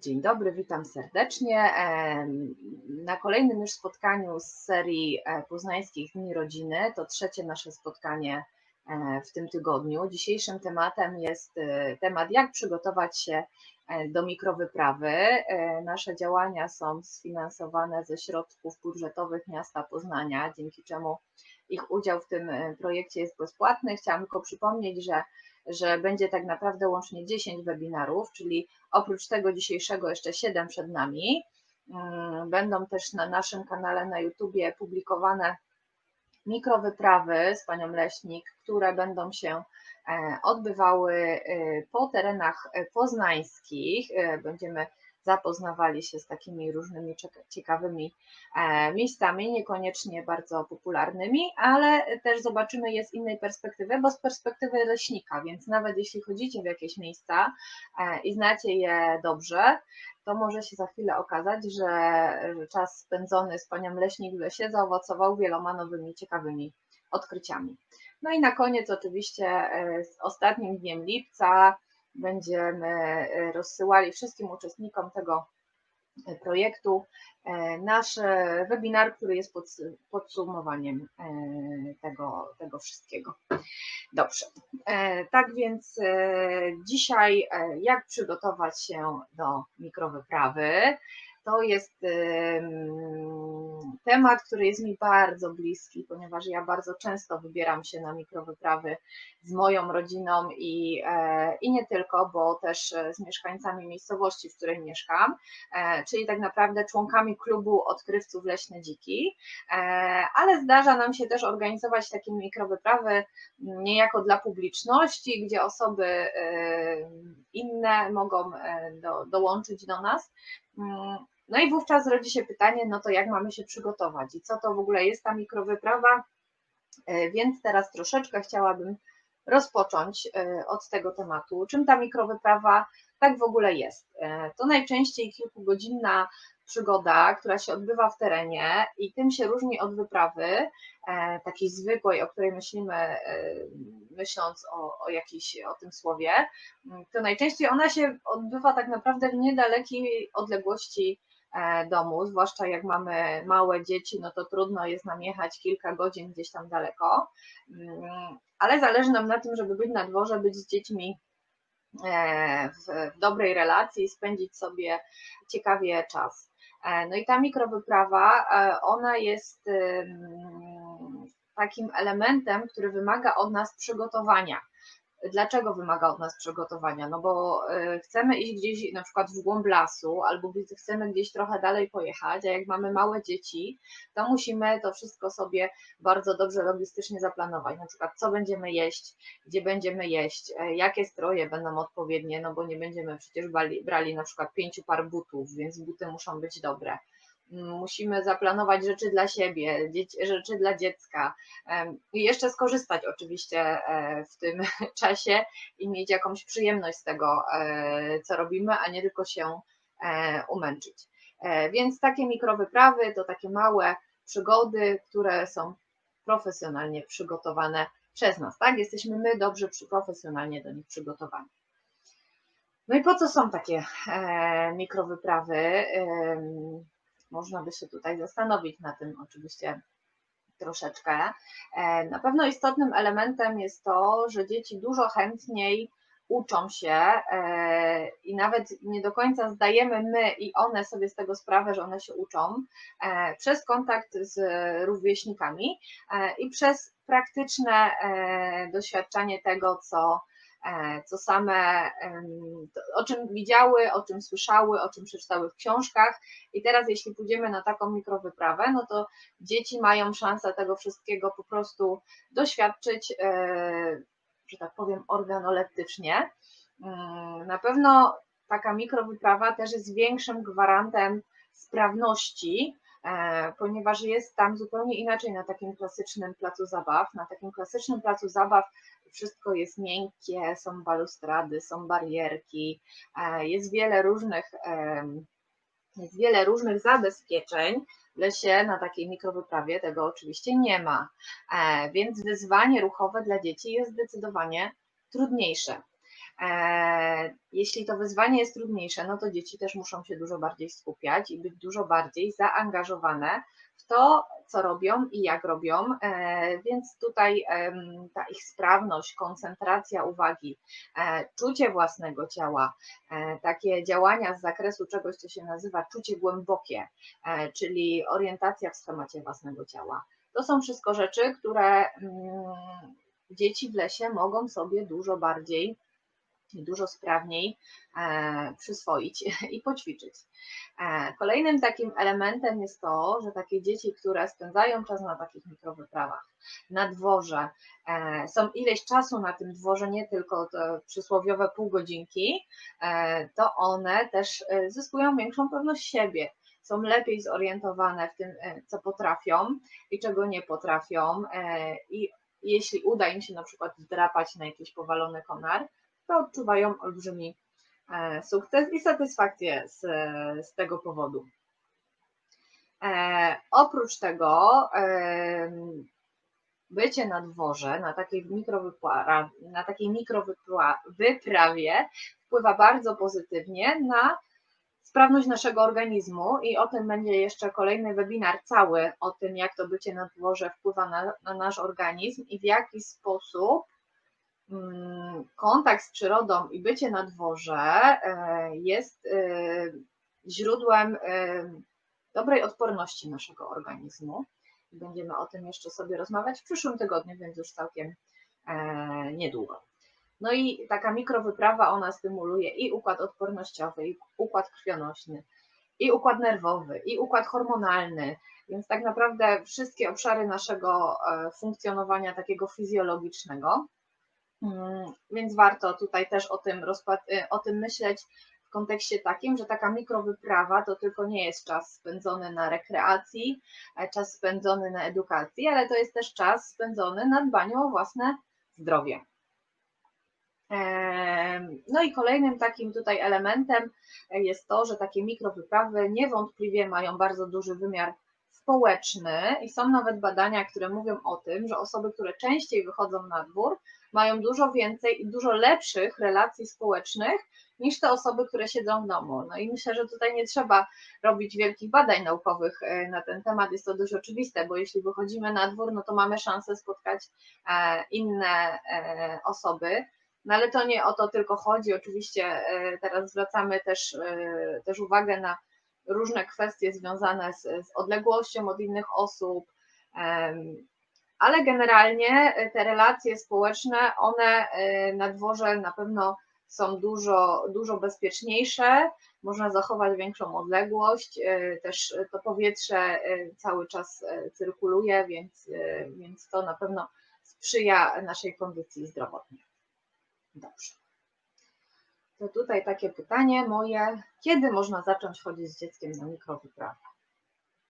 Dzień dobry, witam serdecznie. Na kolejnym już spotkaniu z serii e, Poznańskich Dni Rodziny, to trzecie nasze spotkanie e, w tym tygodniu. Dzisiejszym tematem jest e, temat, jak przygotować się do mikrowyprawy. Nasze działania są sfinansowane ze środków budżetowych miasta Poznania, dzięki czemu ich udział w tym projekcie jest bezpłatny. Chciałam tylko przypomnieć, że, że będzie tak naprawdę łącznie 10 webinarów, czyli oprócz tego dzisiejszego jeszcze 7 przed nami. Mm, Będą też na naszym kanale na YouTubie publikowane mikrowyprawy z panią Leśnik, które będą się e, odbywały e, po terenach e, poznańskich. Będziemy zapoznawali się z takimi różnymi ciekawymi e, miejscami, niekoniecznie bardzo popularnymi, ale też zobaczymy je z innej perspektywy, bo z perspektywy leśnika, więc nawet jeśli chodzicie w jakieś miejsca e, i znacie je dobrze, to może się za chwilę okazać, że, że czas spędzony z panią leśnik w lesie zaowocował wieloma nowymi, ciekawymi odkryciami. No i na koniec oczywiście e, z ostatnim dniem lipca będziemy e, rozsyłali wszystkim uczestnikom tego e, projektu e, nasz webinar, który jest pods- podsumowaniem tego, tego wszystkiego. Dobrze, tak więc dzisiaj jak przygotować się do mikrowyprawy. To jest temat, który jest mi bardzo bliski, ponieważ ja bardzo często wybieram się na mikrowyprawy z moją rodziną i, e, i nie tylko, bo też e, z mieszkańcami miejscowości, w której mieszkam, e, czyli tak naprawdę członkami klubu odkrywców Leśne Dziki, ale zdarza nam się też organizować takie mikrowyprawy niejako dla publiczności, gdzie osoby inne mogą do, dołączyć do nas. No i wówczas rodzi się pytanie, no to jak mamy się przygotować i co to w ogóle jest ta mikrowyprawa? E, Więc teraz troszeczkę chciałabym rozpocząć e, od tego tematu. Czym ta mikrowyprawa tak w ogóle jest? E, To najczęściej kilkugodzinna przygoda, która się odbywa w terenie i tym się różni od wyprawy takiej zwykłej, o której myślimy, myśląc o, o jakiejś, o tym słowie, Mm, to najczęściej ona się odbywa tak naprawdę w niedalekiej odległości domu, zwłaszcza jak mamy małe dzieci, no to trudno jest nam jechać kilka godzin gdzieś tam daleko, Mm, ale zależy nam na tym, żeby być na dworze, być z dziećmi e, w, dobrej relacji, spędzić sobie ciekawie czas. E, No i ta mikrowyprawa, e, ona jest takim elementem, który wymaga od nas przygotowania. Dlaczego wymaga od nas przygotowania? No bo e, chcemy iść gdzieś na przykład w głąb lasu, albo chcemy gdzieś trochę dalej pojechać, a jak mamy małe dzieci, to musimy to wszystko sobie bardzo dobrze logistycznie zaplanować. Na przykład co będziemy jeść, gdzie będziemy jeść, e, jakie stroje będą odpowiednie, no bo nie będziemy przecież brali, brali na przykład pięciu par butów, więc buty muszą być dobre. Musimy zaplanować rzeczy dla siebie, rzeczy dla dziecka i jeszcze skorzystać oczywiście e, w tym czasie i mieć jakąś przyjemność z tego, e, co robimy, a nie tylko się e, umęczyć. Więc takie mikrowyprawy to takie małe przygody, które są profesjonalnie przygotowane przez nas, tak? Jesteśmy my dobrze profesjonalnie do nich przygotowani. No i po co są takie mikrowyprawy? Można by się tutaj zastanowić na tym oczywiście troszeczkę. E, Na pewno istotnym elementem jest to, że dzieci dużo chętniej uczą się e, i nawet nie do końca zdajemy my i one sobie z tego sprawę, że one się uczą e, przez kontakt z rówieśnikami i przez praktyczne doświadczanie tego, co, co same, o czym widziały, o czym słyszały, o czym przeczytały w książkach. I teraz, jeśli pójdziemy na taką mikrowyprawę, no to dzieci mają szansę tego wszystkiego po prostu doświadczyć, e, że tak powiem, organoleptycznie. Mm, Na pewno taka mikrowyprawa też jest większym gwarantem sprawności, e, ponieważ jest tam zupełnie inaczej na takim klasycznym placu zabaw. Na takim klasycznym placu zabaw wszystko jest miękkie, są balustrady, są barierki, e, jest wiele różnych, jest wiele różnych zabezpieczeń. W lesie na takiej mikrowyprawie tego oczywiście nie ma, E, więc wyzwanie ruchowe dla dzieci jest zdecydowanie trudniejsze. E, jeśli to wyzwanie jest trudniejsze, no to dzieci też muszą się dużo bardziej skupiać i być dużo bardziej zaangażowane w to, co robią i jak robią, e, więc tutaj ta ich sprawność, koncentracja uwagi, e, czucie własnego ciała, takie działania z zakresu czegoś, co się nazywa czucie głębokie, czyli orientacja w schemacie własnego ciała. To są wszystko rzeczy, które mm, dzieci w lesie mogą sobie dużo bardziej dużo sprawniej e, przyswoić i poćwiczyć. E, kolejnym takim elementem jest to, że takie dzieci, które spędzają czas na takich mikrowyprawach, na dworze, e, są ileś czasu na tym dworze, nie tylko te przysłowiowe pół godzinki, to one też zyskują większą pewność siebie, są lepiej zorientowane w tym, co potrafią i czego nie potrafią. I jeśli uda im się na przykład zdrapać na jakiś powalony konar, to odczuwają olbrzymi e, sukces i satysfakcję z, z tego powodu. E, oprócz tego, e, bycie na dworze, na takiej, na takiej mikrowyprawie wpływa bardzo pozytywnie na sprawność naszego organizmu i o tym będzie jeszcze kolejny webinar cały, o tym jak to bycie na dworze wpływa na, na nasz organizm i w jaki sposób kontakt z przyrodą i bycie na dworze e, jest e, źródłem e, dobrej odporności naszego organizmu. Będziemy o tym jeszcze sobie rozmawiać w przyszłym tygodniu, więc już całkiem niedługo. No i taka mikrowyprawa, ona stymuluje i układ odpornościowy, i układ krwionośny, i układ nerwowy, i układ hormonalny, więc tak naprawdę wszystkie obszary naszego funkcjonowania takiego fizjologicznego Mm, więc warto tutaj też o tym, y, o tym myśleć w kontekście takim, że taka mikrowyprawa to tylko nie jest czas spędzony na rekreacji, e, czas spędzony na edukacji, ale to jest też czas spędzony na dbaniu o własne zdrowie. No i kolejnym takim tutaj elementem jest to, że takie mikrowyprawy niewątpliwie mają bardzo duży wymiar społeczny i są nawet badania, które mówią o tym, że osoby, które częściej wychodzą na dwór, mają dużo więcej i dużo lepszych relacji społecznych niż te osoby, które siedzą w domu. No i myślę, że tutaj nie trzeba robić wielkich badań naukowych e, na ten temat, jest to dość oczywiste, bo jeśli wychodzimy na dwór, no to mamy szansę spotkać e, inne e, osoby. No ale to nie o to tylko chodzi. Oczywiście teraz zwracamy też, też uwagę na różne kwestie związane z, z odległością od innych osób, ale generalnie e, te relacje społeczne, one e, na dworze na pewno są dużo, dużo bezpieczniejsze, można zachować większą odległość, e, też to powietrze cały czas cyrkuluje, więc, więc to na pewno sprzyja naszej kondycji zdrowotnej. Dobrze. To tutaj takie pytanie moje, kiedy można zacząć chodzić z dzieckiem na mikrowyprawę?